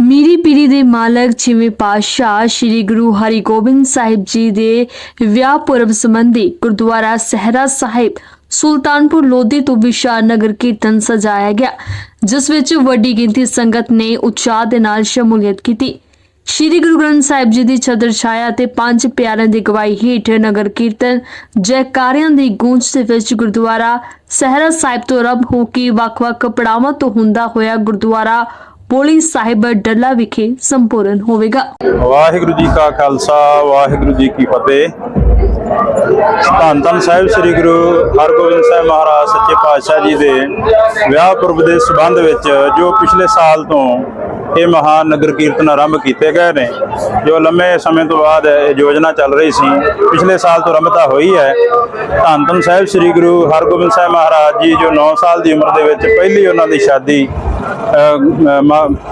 ਮੀਰੀ ਪੀਰੀ ਦੇ ਮਾਲਕ ਛੇਵੇਂ ਪਾਤਸ਼ਾਹ ਸ੍ਰੀ ਗੁਰੂ ਹਰਿਗੋਬਿੰਦ ਸਾਹਿਬ ਜੀ ਦੇ ਵਿਆਹ ਪੁਰਬ ਸੰਬੰਧੀ ਗੁਰਦੁਆਰਾ ਸਹਿਰਾ ਸਾਹਿਬ, ਸੁਲਤਾਨਪੁਰ ਲੋਧੀ ਤੋਂ ਵਿਸ਼ਾਲ ਨਗਰ ਕੀਰਤਨ ਸਜਾਇਆ ਗਿਆ, ਜਿਸ ਵਿੱਚ ਵੱਡੀ ਗਿਣਤੀ ਸੰਗਤ ਨੇ ਉਤਸ਼ਾਹ ਦੇ ਨਾਲ ਸ਼ਮੂਲੀਅਤ ਕੀਤੀ। ਸ਼੍ਰੀ ਗੁਰੂ ਗ੍ਰੰਥ ਸਾਹਿਬ ਜੀ ਦੀ ਛਤਰ ਛਾਇਆ ਤੇ ਪੰਜ ਪਿਆਰਿਆਂ ਦੀ ਗਵਾਹੀ ਹੇਠ ਨਗਰ ਕੀਰਤਨ, ਜੈਕਾਰਿਆਂ ਦੀ ਗੂੰਜ ਦੇ ਵਿੱਚ ਗੁਰਦੁਆਰਾ ਸਹਿਰਾ ਸਾਹਿਬ ਤੋਂ ਆਰੰਭ ਹੋ ਕੇ ਵੱਖ-ਵੱਖ ਪੜਾਵਾਂ ਤੋਂ ਹੁੰਦਾ ਹੋਇਆ ਗੁਰਦੁਆਰਾ ਬੋਲੀ ਸਾਹਿਬ ਡੱਲਾ ਵਿਖੇ ਸੰਪੂਰਨ ਹੋਵੇਗਾ। ਵਾਹਿਗੁਰੂ ਜੀ ਕਾ ਖਾਲਸਾ, ਵਾਹਿਗੁਰੂ ਜੀ ਕੀ ਫਤਿਹ। ਧੰਨ ਧੰਨ ਸਾਹਿਬ ਸ੍ਰੀ ਗੁਰੂ ਹਰਗੋਬਿੰਦ ਸਾਹਿਬ ਮਹਾਰਾਜ, ਸੱਚੇ ਪਾਤਸ਼ਾਹ ਜੀ ਦੇ ਵਿਆਹ ਪੁਰਬ ਦੇ ਸਬੰਧ ਵਿੱਚ ਜੋ ਪਿਛਲੇ ਸਾਲ ਤੋਂ ਇਹ ਮਹਾਨ ਨਗਰ ਕੀਰਤਨ ਆਰੰਭ ਕੀਤੇ ਗਏ ਨੇ ਜੋ ਲੰਮੇ ਸਮੇਂ ਤੋਂ ਬਾਅਦ ਇਹ ਯੋਜਨਾ ਚੱਲ ਰਹੀ ਸੀ ਪਿਛਲੇ ਸਾਲ ਤੋਂ ਆਰੰਭਤਾ ਹੋਈ ਹੈ। ਧੰਨ ਧੰਨ ਸਾਹਿਬ ਸ੍ਰੀ ਗੁਰੂ ਹਰਗੋਬਿੰਦ ਸਾਹਿਬ ਮਹਾਰਾਜ ਜੀ ਜੋ 9 ਸਾਲ ਦੀ ਉਮਰ ਦੇ ਵਿੱਚ ਪਹਿਲੀ ਉਹਨਾਂ ਦੀ ਸ਼ਾਦੀ ਅਹ,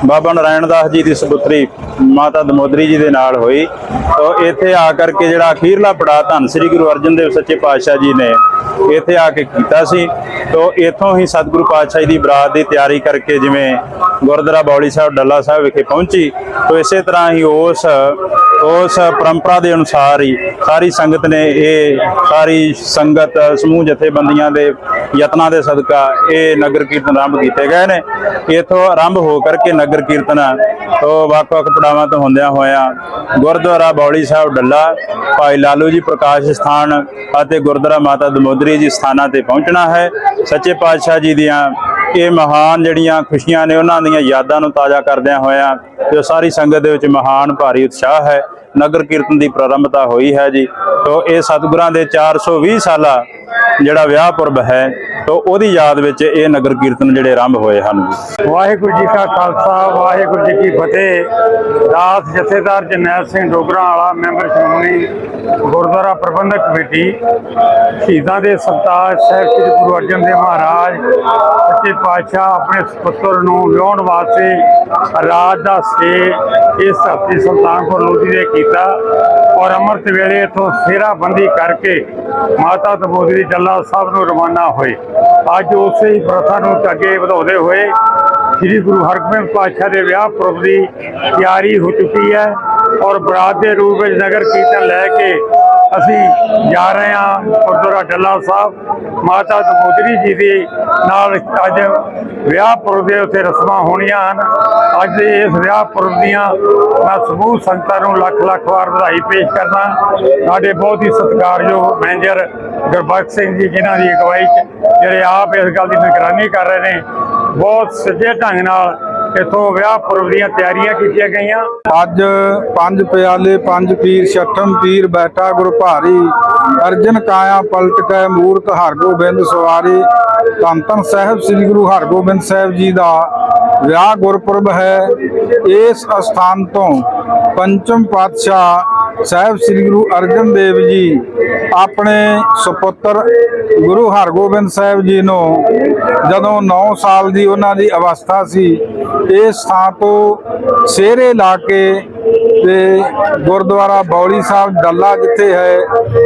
ਬਾਬਾ ਨਾਰਾਇਣ ਦਾਸ ਜੀ ਦੀ ਸੁਪੁੱਤਰੀ ਮਾਤਾ ਦਮੋਦਰੀ ਜੀ ਦੇ ਨਾਲ ਹੋਈ। ਤਾਂ ਇੱਥੇ ਆ ਕਰਕੇ ਜਿਹੜਾ ਅਖੀਰਲਾ ਪੜਾਅ ਧੰਨ ਸ੍ਰੀ ਗੁਰੂ ਅਰਜਨ ਦੇਵ ਸੱਚੇ ਪਾਤਸ਼ਾਹ ਜੀ ਨੇ ਇੱਥੇ ਆ ਕੇ ਕੀਤਾ ਸੀ। ਤੋਂ ਇੱਥੋਂ ਹੀ ਸਤਿਗੁਰੂ ਪਾਤਸ਼ਾਹ ਜੀ ਦੀ ਬਰਾਤ ਦੀ ਤਿਆਰੀ ਕਰਕੇ ਜਿਵੇਂ ਗੁਰਦੁਆਰਾ ਬੌਲੀ ਸਾਹਿਬ, ਡੱਲਾ ਸਾਹਿਬ ਵਿਖੇ ਪਹੁੰਚੀ। ਤੋਂ ਇਸੇ ਤਰ੍ਹਾਂ ਹੀ ਉਸ ਉਸ ਪਰੰਪਰਾ ਦੇ ਅਨੁਸਾਰ ਹੀ ਸਾਰੀ ਸੰਗਤ ਨੇ ਇਹ ਸਾਰੀ ਸੰਗਤ, ਸਮੂਹ ਜਥੇਬੰਦੀਆਂ ਦੇ ਯਤਨਾਂ ਦੇ ਸਦਕਾ ਇਹ ਨਗਰ ਕੀਰਤਨ ਆਰੰਭ ਕੀਤੇ ਗਏ ਨੇ। ਇਥੋਂ ਆਰੰਭ ਹੋ ਕਰਕੇ ਨਗਰ ਕੀਰਤਨ ਤੋਂ ਵੱਖ-ਵੱਖ ਪੜਾਵਾਂ ਤੋਂ ਹੁੰਦਿਆਂ ਹੋਇਆਂ ਗੁਰਦੁਆਰਾ ਬੌਲੀ ਸਾਹਿਬ ਡੱਲਾ, ਭਾਈ ਲਾਲੂ ਜੀ ਪ੍ਰਕਾਸ਼ ਸਥਾਨ ਅਤੇ ਗੁਰਦੁਆਰਾ ਮਾਤਾ ਦਮੋਦਰੀ ਜੀ ਸਥਾਨਾਂ ਤੇ ਪਹੁੰਚਣਾ ਹੈ। ਸੱਚੇ ਪਾਤਸ਼ਾਹ ਜੀ ਦੀਆਂ ਇਹ ਮਹਾਨ ਜਿਹੜੀਆਂ ਖੁਸ਼ੀਆਂ ਨੇ, ਉਹਨਾਂ ਦੀਆਂ ਯਾਦਾਂ ਨੂੰ ਤਾਜ਼ਾ ਕਰਦਿਆਂ ਹੋਇਆਂ ਜੋ ਸਾਰੀ ਸੰਗਤ ਦੇ ਵਿੱਚ ਮਹਾਨ ਭਾਰੀ ਉਤਸ਼ਾਹ ਹੈ। ਨਗਰ ਕੀਰਤਨ ਦੀ ਪ੍ਰਾਰੰਭਤਾ ਹੋਈ ਹੈ ਜੀ। ਤੋਂ ਇਹ ਸਤਿਗੁਰਾਂ ਦੇ 420 ਸਾਲਾ ਜਿਹੜਾ ਵਿਆਹ ਪੁਰਬ ਹੈ, ਤੋਂ ਉਹਦੀ ਯਾਦ ਵਿੱਚ ਇਹ ਨਗਰ ਕੀਰਤਨ ਜਿਹੜੇ ਆਰੰਭ ਹੋਏ ਹਨ। ਵਾਹਿਗੁਰੂ ਜੀ ਕਾ ਖਾਲਸਾ, ਵਾਹਿਗੁਰੂ ਜੀ ਕੀ ਫਤਿਹ। ਦਾਸ, ਜਥੇਦਾਰ ਜਰਨੈਲ ਸਿੰਘ ਡੋਗਰਾ ਵਾਲਾ, ਮੈਂਬਰ ਸ਼੍ਰੋਮਣੀ ਗੁਰਦੁਆਰਾ ਪ੍ਰਬੰਧਕ ਕਮੇਟੀ, ਸ਼ਹੀਦਾਂ ਦੇ ਸਰਤਾਜ ਸਾਹਿਬ ਸ੍ਰੀ ਗੁਰੂ ਅਰਜਨ ਦੇਵ ਮਹਾਰਾਜ, ਸੱਚੇ ਪਾਤਸ਼ਾਹ ਆਪਣੇ ਸੁਪੁੱਤਰ ਨੂੰ ਵਿਆਹਣ ਵਾਸਤੇ ਰਾਜ ਦਾ ਸੇ ਇਸ ਧਰਤੀ ਸੁਲਤਾਨਪੁਰ ਲੋਧੀ ਦੇ ਕੀਤਾ। ਔਰ ਅੰਮ੍ਰਿਤ ਵੇਲੇ ਇਥੋਂ ਸੇਰਾਬੰਦੀ ਕਰਕੇ ਮਾਤਾ ਤਬੋਦਰੀ ਜੱਲਾ ਸਾਹਿਬ ਨੂੰ ਰਵਾਨਾ ਹੋਏ। ਅੱਜ ਉਸੇ ਹੀ ਪ੍ਰਥਾ ਨੂੰ ਅੱਗੇ ਵਧਾਉਂਦੇ ਹੋਏ ਸ੍ਰੀ ਗੁਰੂ ਹਰਗੋਬਿੰਦ ਪਾਤਸ਼ਾਹ ਦੇ ਵਿਆਹ ਪੁਰਬ ਦੀ ਤਿਆਰੀ ਹੋ ਚੁੱਕੀ ਹੈ ਔਰ ਬਰਾਤ ਦੇ ਰੂਪ ਵਿੱਚ ਨਗਰ ਕੀਰਤਨ ਲੈ ਕੇ ਅਸੀਂ ਜਾ ਰਹੇ ਹਾਂ ਗੁਰਦੁਆਰਾ ਡੱਲਾ ਸਾਹਿਬ। ਮਾਤਾ ਦਮੋਦਰੀ ਜੀ ਦੇ ਨਾਲ ਅੱਜ ਵਿਆਹ ਪੁਰਬ ਦੇ ਉੱਤੇ ਰਸਮਾਂ ਹੋਣੀਆਂ ਹਨ। ਅੱਜ ਦੇ ਇਸ ਵਿਆਹ ਪੁਰਬ ਦੀਆਂ ਮੈਂ ਸਮੂਹ ਸੰਗਤਾਂ ਨੂੰ ਲੱਖ ਲੱਖ ਵਾਰ ਵਧਾਈ ਪੇਸ਼ ਕਰਦਾ ਸਾਡੇ ਬਹੁਤ ਹੀ ਸਤਿਕਾਰਯੋਗ ਮੈਨੇਜਰ ਗੁਰਬਖਸ਼ ਸਿੰਘ ਜੀ, ਜਿਨ੍ਹਾਂ ਦੀ ਅਗਵਾਈ 'ਚ ਜਿਹੜੇ ਆਪ ਇਸ ਗੱਲ ਦੀ ਨਿਗਰਾਨੀ ਕਰ ਰਹੇ ਨੇ, ਬਹੁਤ ਸੱਜੇ ਢੰਗ ਨਾਲ ਇਥੋਂ ਵਿਆਹ ਪੁਰਬ ਦੀਆਂ ਤਿਆਰੀਆਂ ਕੀਤੀਆਂ ਗਈਆਂ। ਅੱਜ ਪੰਜ ਪਿਆਲੇ, ਪੰਜ ਪੀਰ, ਛਠਮ ਪੀਰ ਬੈਠਾ ਗੁਰ ਭਾਰੀ। ਅਰਜਨ ਕਾਇਆ ਪਲਟ ਕੈ ਮੂਰਤ ਹਰਗੋਬਿੰਦ ਸਵਾਰੀ। ਧੰਨ ਧੰਨ ਸਾਹਿਬ ਸ੍ਰੀ ਗੁਰੂ ਹਰਗੋਬਿੰਦ ਸਾਹਿਬ ਜੀ ਦਾ ਵਿਆਹ ਗੁਰਪੁਰਬ ਹੈ। ਇਸ ਅਸਥਾਨ ਤੋਂ ਪੰਚਮ ਪਾਤਸ਼ਾਹ ਸਾਹਿਬ ਸ੍ਰੀ ਗੁਰੂ ਅਰਜਨ ਦੇਵ ਜੀ, ਆਪਣੇ ਸੁਪੁੱਤਰ ਗੁਰੂ ਹਰਗੋਬਿੰਦ ਸਾਹਿਬ ਜੀ ਨੂੰ ਜਦੋਂ 9 ਸਾਲ ਦੀ ਉਹਨਾਂ ਦੀ ਅਵਸਥਾ ਸੀ ਇਸ ਥਾਂ ਤੋਂ ਸਿਹਰੇ ਲਾ ਕੇ ਤੇ ਗੁਰਦੁਆਰਾ ਬੌਲੀ ਸਾਹਿਬ ਡੱਲਾ ਜਿੱਥੇ ਹੈ,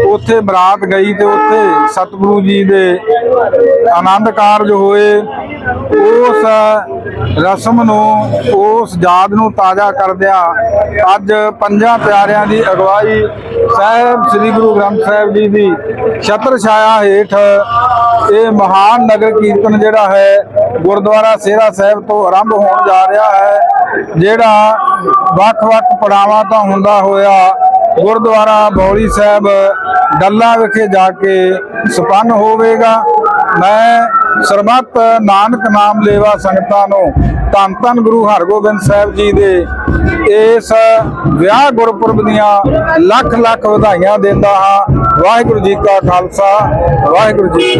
ਉੱਥੇ ਬਰਾਤ ਗਈ ਤੇ ਉੱਥੇ ਸਤਿਗੁਰੂ ਜੀ ਦੇ ਆਨੰਦ ਕਾਰਜ ਹੋਏ। ਉਸ ਰਸਮ ਨੂੰ, ਉਸ ਯਾਦ ਨੂੰ ਤਾਜ਼ਾ ਕਰਦਿਆਂ ਅੱਜ ਪੰਜਾਂ ਪਿਆਰਿਆਂ ਦੀ ਅਗਵਾਈ ਸਾਹਿਬ, ਸ੍ਰੀ ਗੁਰੂ ਗ੍ਰੰਥ ਸਾਹਿਬ ਜੀ ਦੀ ਛਤਰ ਛਾਇਆ ਹੇਠ ਇਹ ਮਹਾਨ ਨਗਰ ਕੀਰਤਨ ਜਿਹੜਾ ਹੈ, ਗੁਰਦੁਆਰਾ ਸੇਰਾ ਸਾਹਿਬ ਤੋਂ ਆਰੰਭ ਹੋਣ ਜਾ ਰਿਹਾ ਹੈ, ਜਿਹੜਾ ਵੱਖ-ਵੱਖ ਪੜਾਵਾਂ ਤੋਂ ਹੁੰਦਾ ਹੋਇਆ ਗੁਰਦੁਆਰਾ ਬੌਲੀ ਸਾਹਿਬ, ਡੱਲਾ ਵਿਖੇ ਜਾ ਕੇ ਸੰਪੰਨ ਹੋਵੇਗਾ। ਮੈਂ ਸਰਬੱਤ ਨਾਨਕ ਨਾਮ ਲੇਵਾ ਸੰਗਤਾਂ ਨੂੰ ਧੰਨ ਧੰਨ ਗੁਰੂ ਹਰਗੋਬਿੰਦ ਸਾਹਿਬ ਜੀ ਦੇ ਇਸ ਵਿਆਹ ਗੁਰਪੁਰਬ ਦੀਆਂ ਲੱਖ ਲੱਖ ਵਧਾਈਆਂ ਦਿੰਦਾ ਹਾਂ। ਵਾਹਿਗੁਰੂ ਜੀ ਕਾ ਖਾਲਸਾ, ਵਾਹਿਗੁਰੂ ਜੀ